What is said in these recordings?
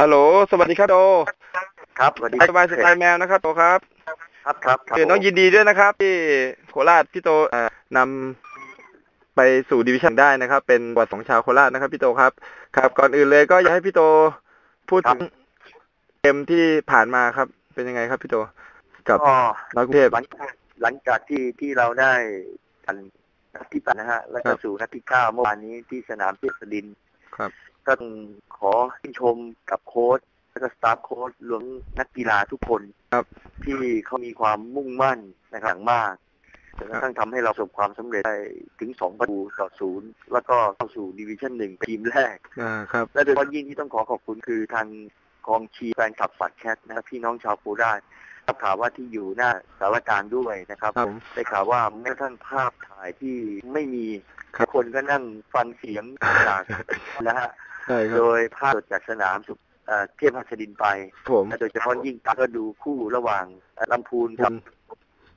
ฮัลโหล สวัสดีครับโตครับสวัสดีสบายสไตล์แมวนะครับโตครับครับ ครับครับคือน้องยินดีด้วยนะครับ ที่โคราชพี่โตเอ่อนำไปสู่ดิวิชั่นได้นะครับ เป็นบทของชาวโคราชนะครับพี่โตครับ ครับ ก่อนอื่นเลยก็อยากให้พี่โตพูดถึงเกมที่ผ่านมาครับ เป็นยังไงครับพี่โต กับก็น้องกรุงเทพหลังหลังจากที่ที่เราได้กันนัดที่แปดนะฮะ แล้วก็ครับสู่นัดที่เก้าเมื่อวานนี้ที่สนามเทพดินครับ ก็ต้องขอชื่นชมกับโค้ชแล้วก็สตาฟโค้ชรวมนักกีฬาทุกคนครับ ที่เขามีความมุ่งมั่นนะครับอย่างมากจนกระทั่งทำให้เราประสบความสำเร็จได้ถึงสองประตูต่อศูนย์แล้วก็เข้าสู่ดิวิชั่นหนึ่งเป็นทีมแรก อ่าครับ และโดยเฉพาะยิ่งที่ต้องขอขอบคุณคือทางกองเชียร์แฟนคลับฝัดแคทนะครับพี่น้องชาวโคราชรับข่าวว่าที่อยู่หน้าสารกลารด้วยนะครับครับผม ได้ข่าวว่าแม้กระทั่งภาพถ่ายที่ไม่มีครับ คนก็นั่งฟังเสียงจากนะฮะใช่ครั โดบยภาพสดจากสนามสุขเอ่อเทพหัสดินไปผมและโดยเฉพาะยิ่งก็ดูคู่ระหว่างเอ่อลำพูนกับ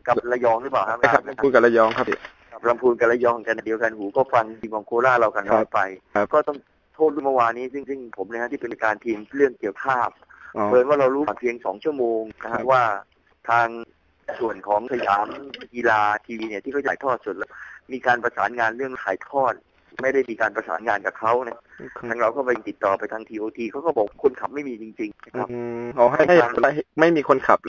กับระยองหรือเปล่าครับใช่ครับพูดกับระยองครับพี่กับลำพูนกับระยองกันเดียวกันหูก็ฟังทีมของโคราชเรากันน้อยไปครับก็ต้องโทษเมื่อวานนี้ซึ่งซึ่งผมนะฮะที่เป็นการทีมเรื่องเกี่ยวกับภาพอ๋อเพิ่นว่าเรารู้เพียงสองชั่วโมงนะครัฮะบว่าทางส่วนของสยามกีฬาทีวีเนี่ยที่เขาถ่ายทอดสดแล้วมีการประสานงานเรื่องถ่ายทอด ไม่ได้มีการประสานงานกับเขานะทางเราก็ไปติดต่อไปทางทีโอทีเขาก็บอกคนขับไม่มีจริงๆนะครับอืมอ๋อให้ให้ไม่มีคนขับ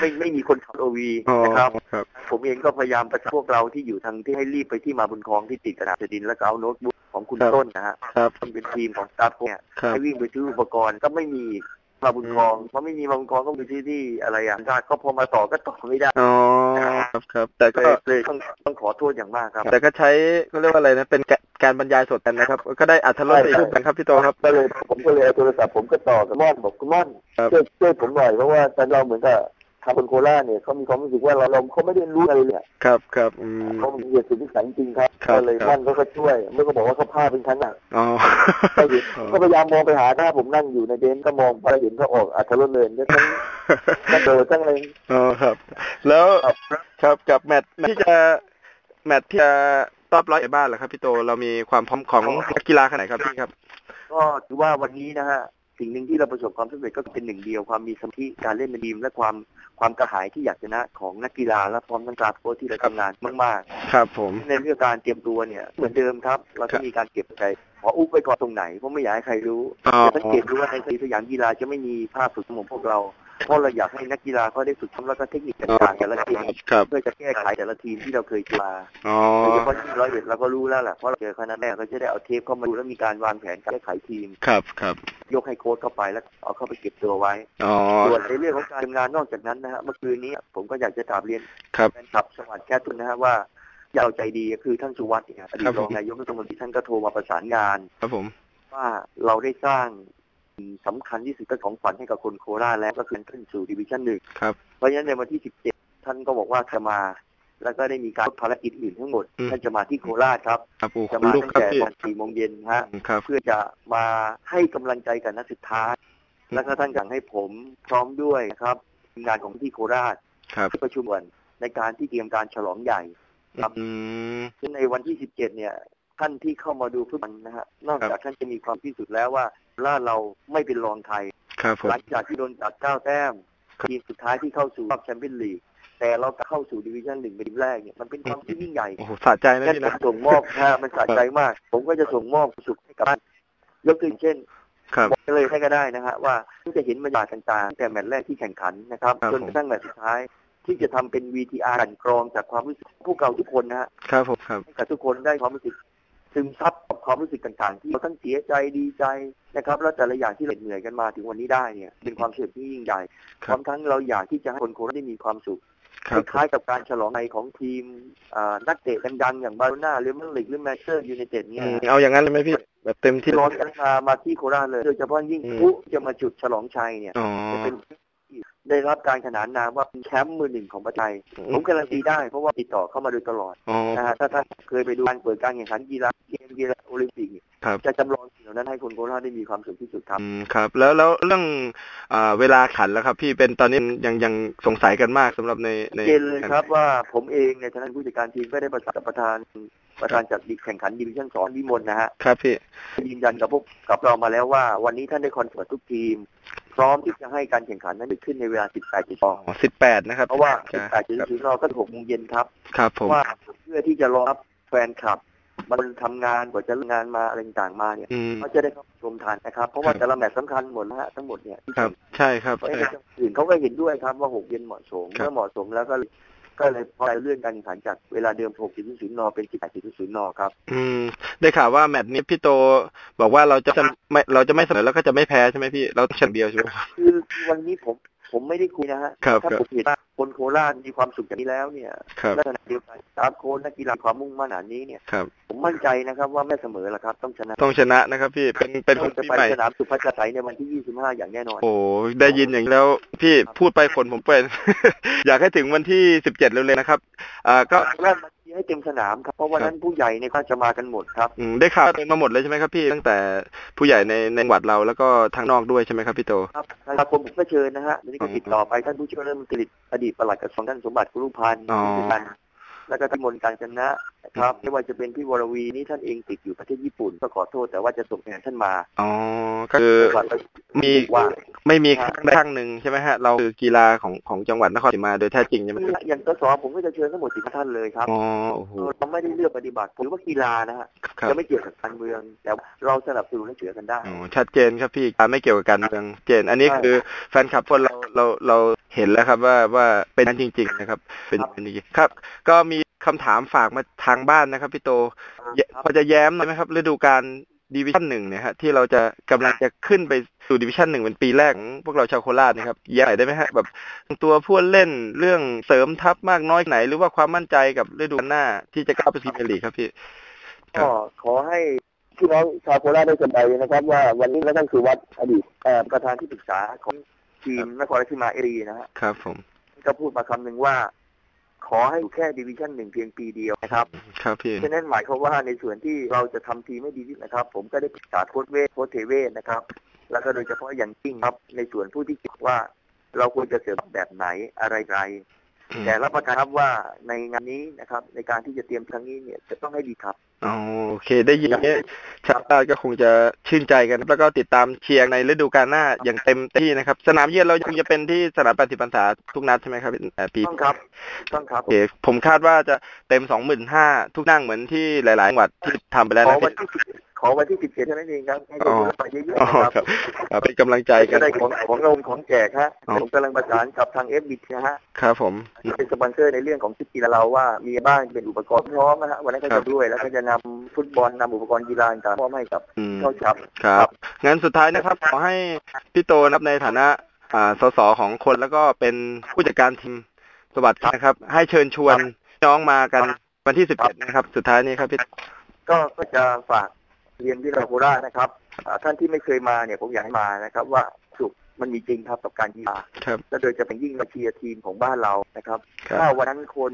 ไม่ไม่มีคนขับโอวีอ๋อนะครับครับ ผมเองก็พยายามประสานพวกเราที่อยู่ทางที่ให้รีบไปที่มาบุญคลองที่ติดกระดาษดินแล้วก็เอาโน้ตบุ๊กของคุณครับต้นนะฮะครับที่เป็นทีมของสตาฟเนี่ยครับให้วิ่งไปซื้ออุปกรณ์ก็ไม่มีมาบุญคลองเพราะไม่มีมาบุญคลองก็ไปซื้อที่อะไรอะก็พอมาต่อก็ต่อไม่ได้อ๋อ ครับครับ แต่ก็ก็เลยต้องต้องขอโทษอย่างมากครับ แต่ก็ใช้ก็เรียกว่าอะไรนะเป็นกะการบรรยายสดกันนะครับ ก็ได้อัธรสไปอีกรูปกันครับพี่โตครับ ก็เลยผมก็เลยเอาโทรศัพท์ผมก็ต่อกับม่อนบอกคุณม่อนครับ ช่วยช่วยผมหน่อยเพราะว่าแต่เราเหมือนกับ ทางคนโคราชเนี่ยเขามีความรู้สึกว่าเราเราเขาไม่ได้รู้อะไรเลยอะครับครับอืมเขามีเหตุสุดวิสัยจริงๆครับครับก็เลยครับม่อนเขาก็ช่วยเมื่อก็บอกว่าเขาพลาดเป็นชั้นอะอ๋อก็เห็นก็พยายามมองไปหาหน้าผมนั่งอยู่ในเบนซ์ก็มองไปเห็นเขาออกอัธรสเลยแล้วทั้งทั้งเดินทั้งอะไรอ๋อครับ แล้วครับครับกับแมตช์ที่จะแมตช์ที่จะรอบร้อยเอ็ดบ้านเหรอครับพี่โตเรามีความพร้อมของนักกีฬาขนาดไหนครับพี่ครับ ก็ถือว่าวันนี้นะฮะ สิ่งหนึ่งที่เราประสบความสำเร็จก็เป็นหนึ่งเดียวความมีสมาธิการเล่นในทีมและความความกระหายที่อยากชนะของนักกีฬาและพร้อมทั้งกราฟโค้ชที่เราทำงานมากครับผมๆในเรื่องการเตรียมตัวเนี่ยเหมือนเดิมครับ เราครัจะบมีการเก็บใจขออุ้ไปก่อนตรงไหนเพราะไม่อยากให้ใครรู้อ๋อจะสังเกตดูว่าในสยามกีฬาจะไม่มีภาพฝึกของพวกเรา เพราะเราอยากให้นักกีฬาเขาได้ฝึกซ้อมแล้วก็เทคนิคต่างๆแต่ละทีมครับเพื่อจะแก้ไขแต่ละทีมที่เราเคยเจอมาอ๋อโดยเฉพาะที่ร้อยเอ็ดเราก็รู้แล้วแหละเพราะเราเจอคณะแรกเราจะได้เอาเทปเข้ามาดูแล้วมีการวางแผนการแก้ไขทีมครับครับยกให้โค้ชเข้าไปแล้วเอาเข้าไปเก็บตัวไว้อ๋อส่วนในเรื่องของการทำงานนอกจากนั้นนะฮะเมื่อคืนนี้ผมก็อยากจะกราบเรียนครับแฟนคลับสวัสดิ์แคททุกนะฮะว่าอย่าเอาใจดีคือท่านสุวัสดิ์เนี่ยอดีครัตบรองนายกรัฐมนตรีท่านก็โทรมาประสานงาน ครับผมว่าเราได้สร้าง สิ่งสำคัญที่สุดก็ของฝันให้กับคนโคราชแล้วก็คือขึ้นสู่ดิวิชั่นหนึ่งครับเพราะฉะนั้นในวันที่ 17 ท่านก็บอกว่าจะมา แล้วก็ได้มีการลดภารกิจอื่นทั้งหมดอืมท่านจะมาที่โคราชครับครับโอ้จะคุณมาลูกตั้งครับแต่พี่ตอนสี่โมงเย็นฮะครับเพื่อจะมาให้กำลังใจกับนัดสุดท้าย แล้วก็ท่านสั่งให้ผมพร้อมด้วยนะครับทีมงานของที่โคราชครับที่ประชุมกันในการที่เตรียมการฉลองใหญ่ครับอืมซึ่งในวันที่ 17 เนี่ยท่านที่เข้ามาดูฟุตบอลนะฮะนอกครัจากบท่านจะมีความพิสูจน์แล้วว่า ล่าเราไม่เป็นรองไทย ครับผม หลังจากที่โดนตัดเก้าแต้มครับ ทีมสุดท้ายที่เข้าสู่รอบแชมเปี้ยนลีกแต่เราเข้าสู่ดิวิชั่นหนึ่งเป็นทีมแรกเนี่ยมันเป็นความที่ยิ่งใหญ่ โอ้โหสะใจนะแค่พี่จะนะ ส่งมอบนะฮะมันสะใจมาก ผมก็จะส่งมอบสุขให้กับท่านยกตัวอย่างเช่น ครับ บอกเลยให้ก็ได้นะฮะว่าที่จะเห็นบรรยากาศต่างๆแต่แมตช์แรกที่แข่งขันนะครับครับจนกระทั่งแมตช์สุดท้าย ที่จะทำเป็น VTR กลันกรองจากความรู้สึกพวกเราทุกคนนะฮะครับผม ครับ ให้กับทุกคนได้ความรู้สึก ซึมซับกับความรู้สึกต่างๆ ที่เราทั้งเสียใจดีใจนะครับ แล้วแต่ละอย่างที่เราเหนื่อยกันมาถึงวันนี้ได้เนี่ยเป็นความสุขที่ยิ่งใหญ่คพรัร้อบมทั้งเราอยากที่จะให้คนโคราชได้มีความสุขครับคล้ายๆกับการฉลองในของทีมอ่านักเตะดังๆอย่างบาร์โลนาหรือมันลิกหรือแมนเชสเตอร์ยูไนเต็ดเนี่ยอืมเอาอย่างนั้นเลยไหมพี่ แบบเต็มที่ที่ร้อนกันมามาที่โคราชเลยโดยเฉพาะยิ่งอืมผู้จะมาจุดฉลองชัยเนี่ยอ๋อจะเป็นที่ ได้รับการขนานนามว่าเป็นแชมป์มือหนึ่งของประเทศไทยผมการันตีได้เพราะว่าติดต่อเข้ามาโดยตลอดอ๋อนะฮะถ้าท่านเคยไปดูการเปิดการแข่งขันกีฬาเกมกีฬาโอลิมปิกเนี่ยครับจะจำลองสิ่งเหล่านั้นให้คนโคราชได้มีความสุขที่สุดครับอืมครับ แล้วแล้วเรื่องอ่าเวลาขันแล้วครับ พี่เป็นตอนนี้ยังยังสงสัยกันมากสำหรับในในเจนเลยครับว่าผมเองในฐานะผู้จัดการทีมก็ได้ประสานกับประธานประธานจัดแข่งขันดิวิชั่นสองวิมลนะฮะครับพี่ยืนยันกับพวกกับเรามาแล้วว่า วันนี้ท่านได้คอนเฟิร์มทุกทีม พร้อมที่จะให้การแข่งขันนั้นเกิดขึ้นในเวลา 18จุดอ๋อสิบแปดนะครับ เพราะว่าครับ18จุดนก็6โมงเย็นครับ ครับผมว่าเพื่อที่จะรองรับแฟนคลับ มันทำงานกว่าจะเลิกงานมาอะไรต่างๆมาเนี่ยอืมเขาจะได้เข้าชมทันนะครับ เพราะว่าครับแต่ละแมตช์สำคัญหมดนะฮะทั้งหมดเนี่ยที่ครับ ใช่ครับเพราะเอฉะอนั้นอื่นเขาก็เห็นด้วยครับว่า6เย็นเหมาะสมครับเมื่อเหมาะสมแล้วก็เลย ก็เลยพอเลื่อนการแข่งขันจากเวลาเดิม 6 0 0 น เป็น 18 0 0น ครับ อืม ได้ข่าวว่าแมตช์นี้พี่โตบอกว่าเราจะไม่เราจะไม่เสมอแล้วก็จะไม่แพ้ใช่ไหมพี่ เราต้องชนะเดียวใช่ไหมคือวันนี้ผม ผมไม่ได้คุยนะฮะครับถ้าครับผมเห็นว่าคนโคราชมีความสุขอย่างนี้แล้วเนี่ยครับลักษณะเดียวกันตามโค้ชนักกีฬาความมุ่งมั่นอันนี้เนี่ยครับผมมั่นใจนะครับว่าไม่เสมอแล้วครับ ต้องชนะ ต้องชนะนะครับ พี่เป็นเป็นคนจะปีไปใหม่สนามสุพัชไสยในวันที่ 25 อย่างแน่นอน โอ้ได้ยินอย่างนี้แล้วพี่พูดไปขนผมเป็นอยากให้ถึงวันที่สิบเจ็ดเร็วๆนะครับอ่าก็แรกมาเชียร์ให้เต็มสนามครับ เพราะวันนั้นผู้ใหญ่เนี่ยก็จะมากันหมดครับอืมได้ข่าวมาหมดเลยใช่ไหมครับพี่ตั้งแต่ผู้ใหญ่ในในจังหวัดเราแล้วก็ทางนอกด้วยใช่ไหมครับพี่โตครับทางกรมผมก็เชิญนะฮะวันนี้ก็ติดต่อไปท่านผู้ช่วยรัฐมนตรีอดีตปลัดกระทรวงท่านสมบัติกุลุพันธ์อ๋อแล้วก็ท่านมนต์การชนะนะ ครับไม่ว่าจะเป็นพี่วรวีนี่ท่านเองติดอยู่ประเทศญี่ปุ่นก็ขอโทษแต่ว่าจะส่งแทนท่านมาอ๋อก็คือก่อนไปมีว่าไม่มีข้างใดข้างหนึ่งใช่ไหมฮะเราคือกีฬาของของจังหวัดนครศรีมาโดยแท้จริงใช่ไหมครับอย่างกสผมก็จะเชิญทั้งหมดสิบท่านเลยครับอ๋อโอ้โหเราไม่ได้เลือกปฏิบัติผมว่ากีฬานะฮะครับจะไม่เกี่ยวกับการเมือง แต่เราสนับสนุนให้เสือกันได้อ๋อชัดเจนครับพี่การไม่เกี่ยวกับการเมืองเจน อันนี้ใช่คือแฟนคลับคนเราเราเราเห็นแล้วครับว่าว่าเป็นนั้นจริง ๆ นะครับ เป็นครับเป็นจริงๆครับ ก็มี คำถามฝากมาทางบ้านนะครับพี่โตแยพอจะแย้มหน่อยไหมครับฤดูกาลดิวิชั่นหนึ่งเนี่ยฮะที่เราจะกำลังจะขึ้นไปสู่ดิวิชั่นหนึ่งเป็นปีแรกของพวกเราชาวโคราชนะครับแย้มหน่อยได้ไหมฮะแบบตัวผู้เล่นเรื่องเสริมทัพมากน้อยไหน หรือว่าความมั่นใจกับฤดูกาลหน้าที่จะก้าวไปพรีเมียร์ลีกครับพี่ครัก็บขอให้พี่น้องชาวโคราชได้สบายนะครับ ว่าวันนี้และท่านสุวัสดิ์อดีตเอ่อประธานที่ปรึกษาของทีมนครราชสีมาเอรีนะฮะครับผมก็พูดมาคำหนึ่งว่า ขอให้อยู่แค่ดิวิชั่นหนึ่งเพียงปีเดียวนะครับครับพี่ฉะนั้นหมายความว่าในส่วนที่เราจะทำทีมให้ดีที่สุดนะครับ ผมก็ได้ปรึกษาโค้ชเวทโค้ชเทเวศนะครับ แล้วก็โดยเฉพาะอย่างยิ่งครับ ในส่วนผู้ที่คิดว่า เราควรจะเสริมแบบไหนอะไรไรอืม แต่รับประกันครับว่าในงานนี้นะครับ ในการที่จะเตรียมครั้งนี้เนี่ยจะต้องให้ดีครับอ๋อโอเค ได้ยินอย่างนี้ชาวบ้านก็คงจะชื่นใจกัน แล้วก็ติดตามเชียร์ในฤดูกาลหน้าอย่างเต็มที่นะครับ สนามเยือนเรายังจะเป็นที่สนามปฏิปันษาทุกนัดใช่ไหมครับเอ่อปีต้องครับต้องครับโอเคผมคาดว่าจะเต็มสองหมื่นห้าทุกนั่งเหมือนที่หลายๆจังหวัดที่ทำไปแล้วขอนะวันที่สิบ ขอวันที่สิบเจ็ดเท่านั้นเองครับให้อ๋ได้อไปเยอะอ๋อๆนะครับครับครับเป็นกำลังใจกัจะนได้ของของเราของแจกฮะอ๋อผมกำลังประสานกับทางเอฟบีนะฮะครับผมที่เป็นสปอนเซอร์ในเรื่องของชุดกีฬาเราว่ามีบ้างเป็นอุปกรณ์พร้อมนะฮะวันนั้นก็ครัจะบด้วยแล้วก็จะนำฟุตบอลนำอุปกรณ์กีฬาต่างๆมอบให้กับอืมเข้าจับครับงั้นสุดท้ายนะครับ ขอให้พี่โตนะครับในฐานะอ่าสสของคนแล้วก็เป็นผู้จัดการทีมสวัสดิ์นะครับ ให้เชิญชวนน้องมากันวันที่สิบเจ็ดนะครับ สุดท้ายนี้ครับพี่ก็ก็จะฝาก เรียนที่เราโคราชนะครับอ่าท่านที่ไม่เคยมาเนี่ยผมอยากให้มานะครับ ว่าสุขมันมีจริงครับกับการกีฬาครับและโดยจะเป็นยิ่งมาเชียร์ทีมของบ้านเรานะครับครับถ้าวันนั้นคน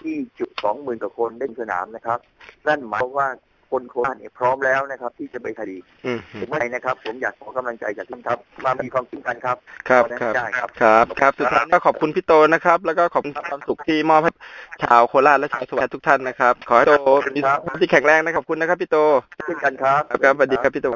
ที่จุดสองหมื่นกว่าคนเล่นสนามนะครับนั่นหมายความว่า คนโคราชเนี่ยพร้อมแล้วนะครับ ที่จะไปคดีอืมผมไม่นะครับ ผมอยากขอกำลังใจจากทุกท่านครับ มามีความคิดกันครับ ครับวันนั้นครับได้ครับครับครับสุดท้ายก็ขอบคุณพี่โตนะครับ แล้วก็ขอบคุณความสุขที่มอบให้ชาวโคราชและชาวสวัสดิ์ทุกท่านนะครับ ขอให้โตมีสุขภาพที่แข็งแรงนะครับขอบคุณนะครับพี่โตเช่นกันครับครับครับสวัสดีครับพี่โต